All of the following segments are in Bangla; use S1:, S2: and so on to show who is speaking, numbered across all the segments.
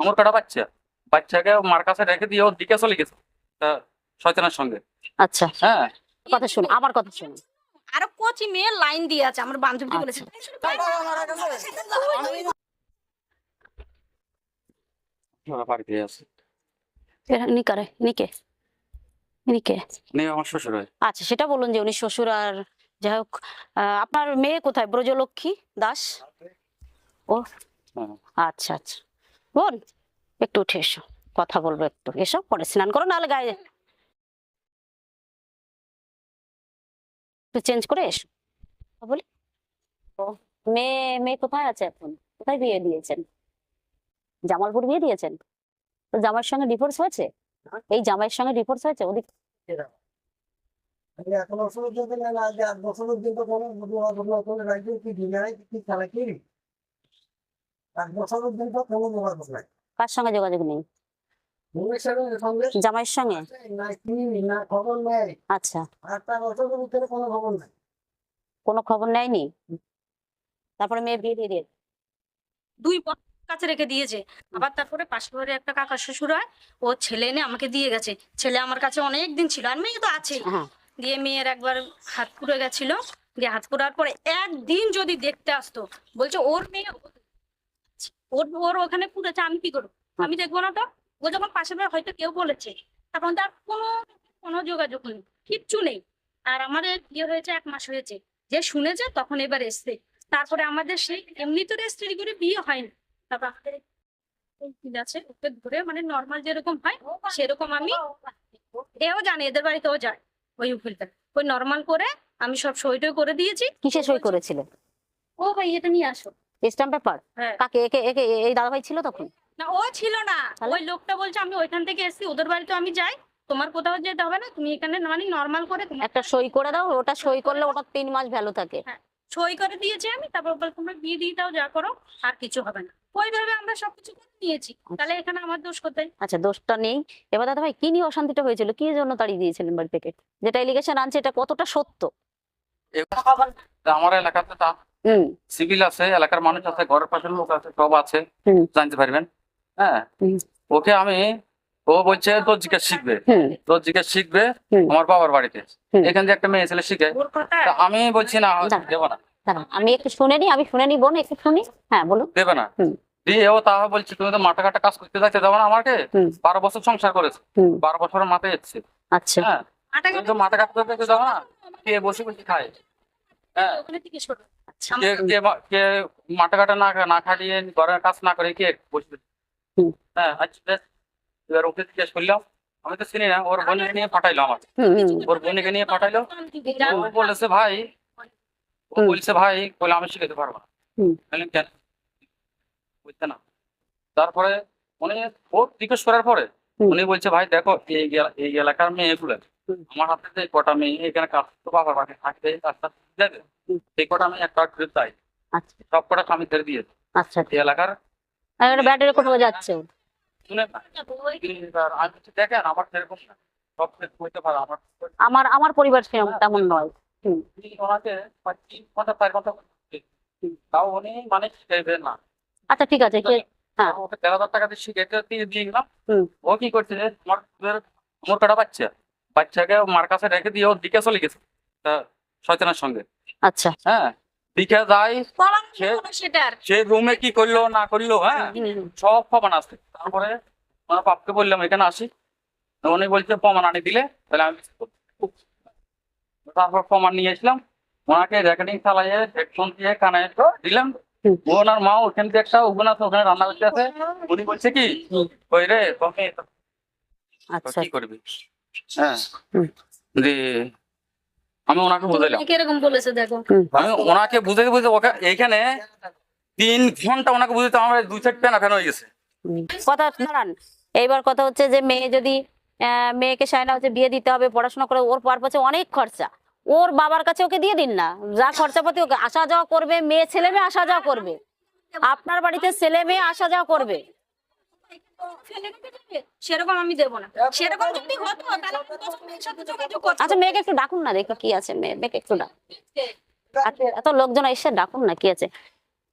S1: আমার কাটা বাচ্চা? বাচ্চাকে মার কাছে রেখে দিয়ে ওর দিকে চলে গেছে তা শয়তানের সঙ্গে।
S2: আচ্ছা।
S1: হ্যাঁ।
S2: কথা শুনো আমার কথা শুনো
S3: আরও কচি মেয়ে লাইন দিয়ে আছে আমার বান্ধবী বলেছে।
S1: ওরা বাড়িতে আছে
S2: এরা ইনি কারে ইনি কে ইনি কে
S1: আমার শ্বশুর
S2: আচ্ছা সেটা বলুন যে উনি শ্বশুর আর যাই হোক আহ, আপনার মেয়ে কোথায়? ব্রজলক্ষ্মী দাস? ও
S1: হ্যাঁ।
S2: আচ্ছা আচ্ছা। বোন একটু উঠে এসো কথা বলব একটু। এসো পরে স্নান করো নাহলে গায়ে একটু চেঞ্জ করে এসো। বলি? ও মেয়ে মেয়ে কোথায় আছে এখন? কোথায় বিয়ে দিয়েছেন? জামালপুর বিয়ে দিয়েছেন? তো জামাইয়ের সঙ্গে ডিভোর্স হয়েছে? এই জামাইয়ের সঙ্গে ডিভোর্স হয়েছে? ওদিক
S4: এখন অসুবিধা যদি না আট বছরের দিন তো কোনো কি দিনে কি খেলা কি আট বছরের দিন তো কোনো যোগাযোগ নাই
S2: কার সঙ্গে যোগাযোগ নেই? জামাইয়ের সঙ্গে? আচ্ছা।
S4: কোনো খবর নাই।
S2: কোনো খবর নেয়নি? তারপরে মেয়ে বিয়ে দিয়ে দিয়ে
S3: দুই কাছে রেখে দিয়েছে। আবার তারপরে পাশের ঘরে একটা কাকা শ্বশুর হয় ও ছেলে এনে আমাকে দিয়ে গেছে। ছেলে আমার কাছে অনেক দিন ছিল আর মেয়ে তো আছে।
S2: হ্যাঁ।
S3: দিয়ে মেয়ের একবার হাত পুড়ে গেছিল। দিয়ে হাত পুড়ার পরে একদিন যদি দেখতে আসতো বলছে ওর মেয়ে ওর ওর ওখানে পুড়েছে আমি কি করব? আমি দেখব না তো? ও যখন পাশে হয়তো কেউ বলেছে তখন তার কোনো কোনো যোগাযোগ নেই কিচ্ছু নেই। আর আমাদের বিয়ে হয়েছে এক মাস হয়েছে যে শুনেছে তখন এবার এসছে। তারপরে আমাদের সেই এমনি তো রেজিস্ট্রি করে বিয়ে হয়নি। তারপর আমাদের আছে ওকে ধরে মানে নর্মাল যেরকম হয় সেরকম আমি এও জানে এদের বাড়িতেও যায় ওই উকিলটা। ওই নর্মাল করে আমি সব সই টই করে দিয়েছি।
S2: কিসে সই করেছিলেন
S3: ও ভাই এটা নিয়ে আসো।
S2: স্ট্যাম্প পেপার
S3: হ্যাঁ।
S2: কাকে? একে একে এই দাদা ভাই ছিল তখন?
S3: না ও ছিল না। ওই লোকটা বলছে আমি ওইখান থেকে এসেছি ওদের বাড়িতে আমি যাই তোমার কোথাও যেতে হবে না তুমি এখানে মানে নর্মাল করে
S2: একটা সই করে দাও ওটা সই করলে ওটা তিন মাস ভ্যালু থাকে।
S3: সই করে দিয়েছি আমি তারপর বলে তোমরা বিয়ে দিয়ে দাও যা করো আর কিছু হবে না। ওইভাবে আমরা সবকিছু করে নিয়েছি। তাহলে এখানে আমার দোষ কোথায়?
S2: আচ্ছা দোষটা নেই। এবার দাদা ভাই কি নিয়ে অশান্তিটা হয়েছিল? কি জন্য তাড়িয়ে দিয়েছিলেন বাড়ি থেকে? যেটা এলিগেশন আনছে এটা কতটা সত্য?
S1: আমার এলাকাতে তা সিভিল আছে এলাকার মানুষ আছে ঘরের পাশের লোক আছে সব আছে। জানতে পারবেন হ্যাঁ? ওকে আমি ও বলছে তোর জিজ্ঞেস শিখবে। তোর জিজ্ঞেস শিখবে আমার বাবার বাড়িতে। এখান থেকে একটা মেয়ে ছেলে শিখে। আমি বলছি না
S2: না।
S1: দেবো না।
S2: আমি একটু শুনে নি আমি শুনে নি বোন একটু শুনি। হ্যাঁ বলুন।
S1: দেবে না। দিয়ে ও তাহলে বলছে তুমি তো মাঠে ঘাটে কাজ করতে যাচ্ছে দেবো না আমাকে। বারো বছর সংসার করেছে। বারো বছরের মাথায় এসছে।
S2: আচ্ছা।
S1: হ্যাঁ? মাথা কাটতে করতে যাব না। কে বসে বসে খায়। হ্যাঁ। কে কে মা- কে মাঠে না না খাটিয়ে ঘরের কাজ না করে কে বসবে? হ্যাঁ আচ্ছা বেশ। এবার ওকে জিজ্ঞেস করলাম আমি তো চিনি না ওর বোনকে নিয়ে পাঠাইলো আমার ওর বোনকে নিয়ে পাঠাইলো। ও বলেছে ভাই ও বলছে ভাই বলে আমি শিখাতে পারব না। বললাম, কেন? বুঝতে না। তারপরে উনি ও জিজ্ঞেস করার পরে উনি বলছে ভাই দেখো এই এই এলাকার মেয়েগুলো। আমার হাতে যে কটা মেয়ে এখানে কাজ তো বাবার বাড়ি থাকবে রাস্তা যাবে। সেই কটা আমি একটা ফেরত চাই।
S2: আচ্ছা।
S1: সব কটা স্বামী ছেড়ে দিয়েছে
S2: আচ্ছা।
S1: এই এলাকার
S2: ব্যাটারি কোথাও যাচ্ছে?
S1: শুনে আমি দেখেন আমার সেরকম না। সব হইতে পারে আমার
S2: আমার আমার পরিবার সেরকম তেমন নয়।
S1: ওনাকে তিন ঘণ্টা চার ঘণ্টা তাও উনি মানে শিখাইবে না।
S2: আচ্ছা ঠিক আছে হ্যাঁ।
S1: ওকে তেরো হাজার টাকা দিয়ে দিয়ে গেলাম। ও কি করছে আমার মোর কাটা বাচ্চা? বাচ্চাকে মার কাছে রেখে দিয়ে ওর দিকে চলে গেছে শয়তানের সঙ্গে।
S2: আচ্ছা।
S1: হ্যাঁ দিকে যাই সে- রুমে কি করল না করল হ্যাঁ। সব প্রমাণ আছে। তারপরে আমার বাপকে বললাম এখানে আসি। উনি বলছে প্রমাণ আনি দিলে তাহলে আমি তারপর প্রমাণ নিয়ে এসলাম ওনাকে রেকর্ডিং চালাইয়ে হেডফোন দিয়ে কানে দিলাম। ওনার মা ওখান থেকে একটা ওখানে আছে ওখানে রান্না করতে আছে। উনি বলছে কি ওই রে তোকে
S2: আচ্ছা।
S1: কি করবি? হ্যাঁ। যে আমি ওনাকে বুঝাইলাম।
S3: কীরকম বলেছে দেখো?
S1: আমি ওনাকে বুঝাইতে বুঝতে ওকে এইখানে তিন ঘণ্টা ওনাকে বুঝতে আমার দুই সাইড হয়ে গেছে।
S2: কথা দাঁড়ান এইবার কথা হচ্ছে যে মেয়ে যদি মেয়েকে সায়না হচ্ছে বিয়ে দিতে হবে পড়াশোনা করে ওর পারপাসে অনেক খরচা। ওর বাবার কাছে ওকে দিয়ে দিন না। যা খরচাপাতি ওকে আসা যাওয়া করবে মেয়ে ছেলে মেয়ে আসা যাওয়া করবে। আপনার বাড়িতে ছেলে মেয়ে আসা যাওয়া করবে।
S3: সেরকম আমি দেবো না। সেরকম যদি হতো তাহলে আমি দশ মেয়ের সাথে যোগাযোগ করতাম।
S2: আচ্ছা মেয়েকে একটু ডাকুন না দেখি কি আছে মেয়েকে একটু ডাক। আচ্ছা, এত লোকজন এসে ডাকুন না কি আছে?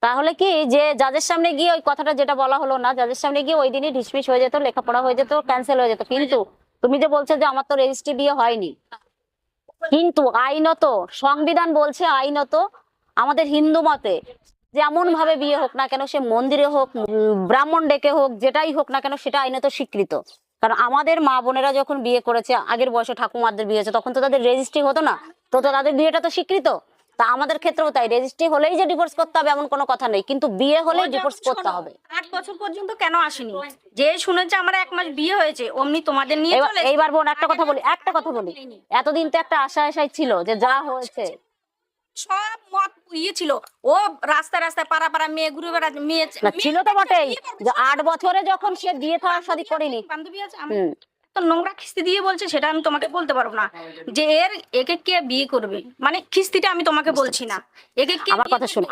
S2: তাহলে কি যে জাজের সামনে গিয়ে ওই কথাটা যেটা বলা হলো না জাজের সামনে গিয়ে ওই দিনই ডিসমিস হয়ে যেত লেখাপড়া হয়ে যেত ক্যান্সেল হয়ে যেত কিন্তু তুমি যে বলছো যে আমার তো রেজিস্ট্রি বিয়ে হয়নি কিন্তু আইনত সংবিধান বলছে আইনত আমাদের হিন্দু মতে যেমন ভাবে বিয়ে হোক না কেন সে মন্দিরে হোক ব্রাহ্মণ ডেকে হোক যেটাই হোক না কেন সেটা আইনত স্বীকৃত। কারণ আমাদের মা বোনেরা যখন বিয়ে করেছে আগের বয়সে ঠাকুমাদের বিয়ে হয়েছে তখন তো তাদের রেজিস্ট্রি হতো না। তো তো তাদের বিয়েটা তো স্বীকৃত। তা আমাদের ক্ষেত্রেও তাই। রেজিস্ট্রি হলেই যে ডিভোর্স করতে হবে এমন কোনো কথা নেই। কিন্তু বিয়ে হলেই ডিভোর্স করতে হবে।
S3: আট বছর পর্যন্ত কেন আসেনি? যে শুনেছে আমার এক মাস বিয়ে হয়েছে অমনি তোমাদের নিয়ে
S2: এইবার বোন একটা কথা বলি একটা কথা বলি। এতদিন তো একটা আশা আশাই ছিল যে যা হয়েছে
S3: সব মত ইয়ে ছিল। ও রাস্তা রাস্তা পাড়া পাড়া মেয়ে ঘুরে মেয়ে
S2: ছিল তো বটেই। আট বছরে যখন সে বিয়ে থাকা শাদী করেনি
S3: বান্ধবী আছে তো নোংরা খিস্তি দিয়ে বলছে সেটা আমি তোমাকে বলতে পারব না। যে এর একে কে বিয়ে করবে? মানে খিস্তিটা আমি তোমাকে বলছি না। একে কে
S2: আমার কথা? শুনে।